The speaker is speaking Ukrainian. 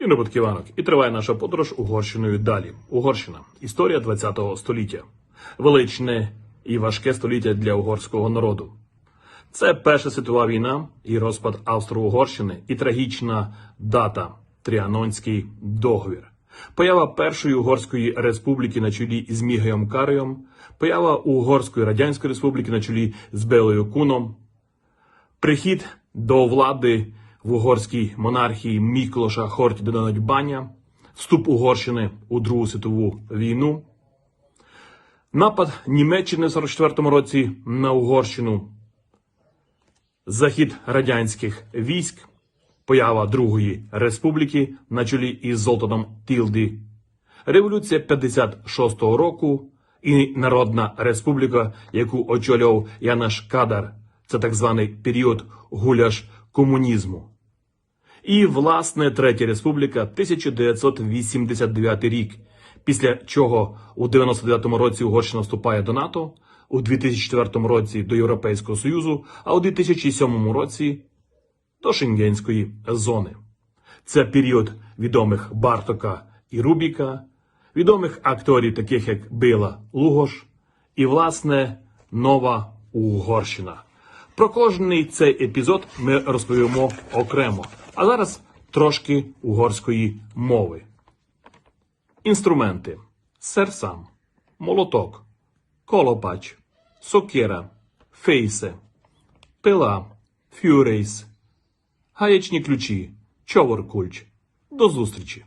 І не. І триває наша подорож Угорщиною далі. Угорщина. Історія ХХ століття. Величне і важке століття для угорського народу. Це Перша світова війна і розпад Австро-Угорщини і трагічна дата Тріанонський договір. Поява Першої Угорської республіки на чолі з Мігеєм Кареєм, поява Угорської Радянської Республіки на чолі з Белою Куном, прихід до влади в угорській монархії Міклоша Хорті Донадьбаня, вступ Угорщини у Другу світову війну, напад Німеччини в 44-му році на Угорщину, захід радянських військ, поява Другої республіки на чолі із Золтаном Тілді, революція 56-го року. І Народна республіка, яку очолював Янаш Кадар. Це так званий період гуляш комунізму. І, власне, Третя Республіка 1989 рік, після чого у 99-му році Угорщина вступає до НАТО, у 2004 році до Європейського Союзу, а у 2007 році до Шенгенської зони. Це період відомих Бартока і Рубіка, відомих акторів, таких як Била Лугош, і, власне, нова Угорщина. Про кожний цей епізод ми розповімо окремо. А зараз трошки угорської мови. Інструменти: серсам, молоток, колопач, сокира, фейсе, пила, фюрейс, гаячні ключі, човор кульч. До зустрічі!